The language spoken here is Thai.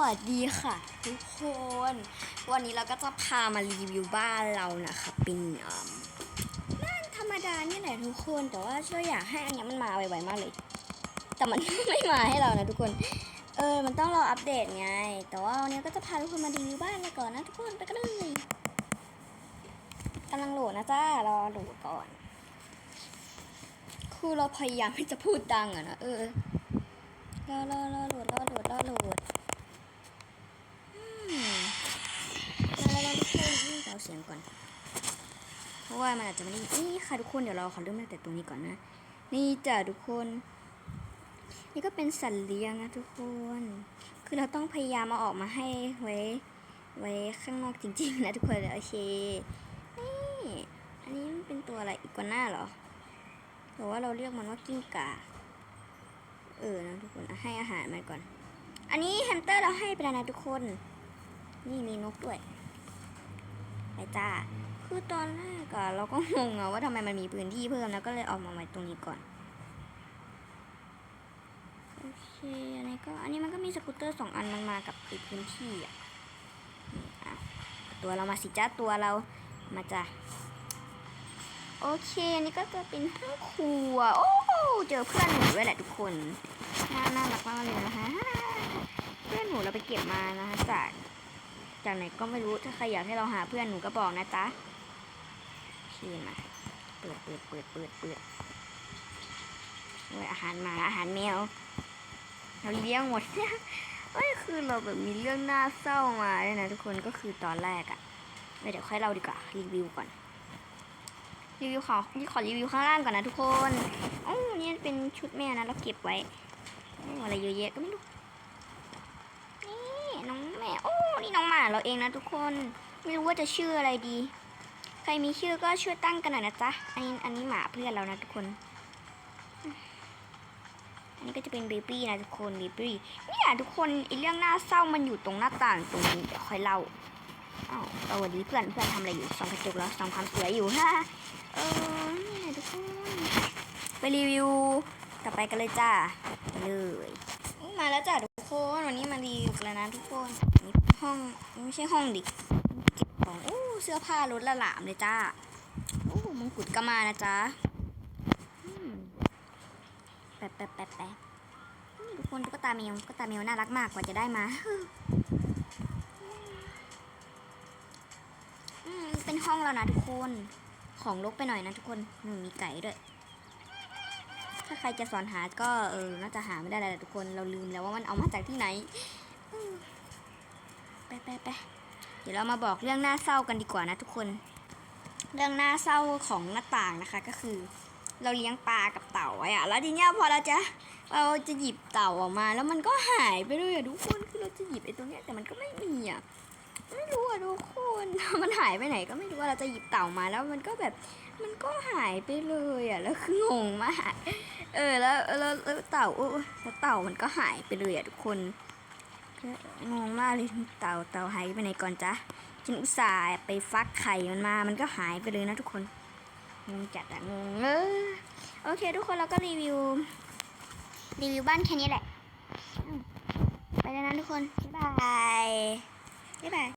วัสดีค่ะ ทุกคน วันนี้เราก็จะพามารีวิวบ้านเรานะคะเป็นอ่าบ้านธรรมดาเนี่ยแหละทุกคน แต่ว่าช่วยอยากให้อันเนี้ยมันมาไวๆมากเลย แต่มันไม่มาให้เรานะทุกคน เออ มันต้องรออัปเดตไง แต่ว่าวันนี้ก็จะพาทุกคนมารีวิวบ้านเราก่อนนะทุกคนไปกันเลยกำลังโหลดนะจ้ารอโหลดก่อน คือเราพยายามที่จะพูดดังอะนะเออรอรอรอโหลดรอโหลดรอโหลดอืมรอรอทุกคนนี่เราเสียงก่อน เพ ราะว่ามันอาจจะไม่ได้นี่ค่ะทุกคนเดี๋ยวเราขอเริ่มตั้งแต่ตรงนี้ก่อนนะ นี่จ้ะทุกคน นี่ก็เป็นสัตว์เลี้ยงนะทุกคน คือเราต้องพยายามมาออกมาให้ไว้ ไว้ข้างนอกจริงๆนะทุกคนโอเคนี่อันนี้มันเป็นตัวอะไรอีกกว่าหน้าเหรอหรือว่าเราเรียกมันว่ากิ้งก่าเออนะทุกคนให้อาหารมันก่อน อันนี้แฮมสเตอร์เราให้ไปแล้วนะทุกคน นี่มีนกด้วยไปจ้า คือตอนแรกอะเราก็งงอะว่าทำไมมันมีพื้นที่เพิ่มแล้วก็เลยออกมาไว้ตรงนี้ก่อนโอเคอันนี้ก็อันนี้มันก็มีสกูตเตอร์สองอันมันมากับอีกพื้นที่อะตัวเรามาสิจ้าตัวเรามาจ้าโอเคอันนี้ก็จะเป็นห้องครัวโอ้เจอเพื่อนหนูด้วยแหละทุกคนน่าน่ารักมากเลยนะคะเพื่อนหนูเราไปเก็บมานะคะจากจากไหนก็ไม่รู้ถ้าใครอยากให้เราหาเพื่อนหนูก็บอกนะจ๊ะ ชีมาเปิดเปิดเปิดเปิดเปิดโอ้ยอาหารหมาอาหารแมวเราเลี้ยงหมดเนี่ยเอ้ยคือเราแบบมีเรื่องน่าเศร้ามาเนี่ยนะทุกคนก็คือตอนแรกอะเอ้ยเดี๋ยวค่อยเล่าดีกว่ารีวิวก่อนรีวิวของนี่ขอรีวิวข้างล่างก่อนนะทุกคนโอ้นี่เป็นชุดแม่นะเราเก็บไว้โอ้อะไรเยอะแยะก็ไม่รู้นี่น้องแม่โอ้นี่น้องหมาเราเองนะทุกคน ไม่รู้ว่าจะชื่ออะไรดี ใครมีชื่อก็ช่วยตั้งกันหน่อยนะจ๊ะ อันนี้อันนี้หมาเพื่อนเรานะทุกคน อันนี้ก็จะเป็นเบบี้นะทุกคนเบบี้เนี่ยทุกคนไอเรื่องหน่าเศร้ามันอยู่ตรงหน้าต่างตรงนี้เดี๋ยวค่อยเล่าอ้าวสวัสดีเพื่อนเพื่อนทำอะไรอยู่ส่องกระจกแล้วส่องความสวยอยู่ฮ่าเออนี่นะทุกคนไปรีวิวต่อไปกันเลยจ้าเลยมาแล้วจ้าทุกคนวันนี้มารีวิวกันแล้วนะทุกคนนี่ห้องไม่ใช่ห้องดิเก็บของโอ้ เสื้อผ้ารถละหลามเลยจ้าโอ้มงกุฎก็มานะจ๊ะแปะแปะแปะแปะนี่ทุกคนตุ๊กตาแมวตุ๊กตาแมวน่ารักมากกว่าจะได้มาอืมเป็นห้องแล้วนะทุกคน ของลกไปหน่อยนะทุกคนหนูมีไก่ด้วยถ้าใครจะสอนหาก็เออน่าจะหาไม่ได้แล้วแหละทุกคนเราลืมแล้วว่ามันเอามาจากที่ไหนอืมไปไปไปเดี๋ยวเรามาบอกเรื่องน่าเศร้ากันดีกว่านะทุกคน เรื่องน่าเศร้าของหน้าต่างนะคะก็คือ เราเลี้ยงปลากับเต่าไว้อะแล้วทีเนี้ยพอเราจะเราจะหยิบเต่าออกมา แล้วมันก็หายไปเลยอะทุกคนคือเราจะหยิบไอ้ตรงเนี้ยแต่มันก็ไม่มีอะไม่รู้อะทุกคน มันหายไปไหนก็ไม่รู้ว่าเราจะหยิบเต่ามาแล้วมันก็แบบมันก็หายไปเลยอะแล้วคืองงมาก เออแล้วแล้วเต่าโอ้แล้วเต่ามันก็หายไปเลยอะทุกคน งงมากเลยเต่าเต่าหายไปไหนก่อนจ๊ะฉันอุตส่าห์ไปฟักไข่มันมา มันก็หายไปเลยนะทุกคนงงจัดอะงงเออโอเค ทุกคนเราก็รีวิว รีวิวบ้านแค่นี้แหละ ไปแล้วนะทุกคน บ๊ายบาย บ๊ายบาย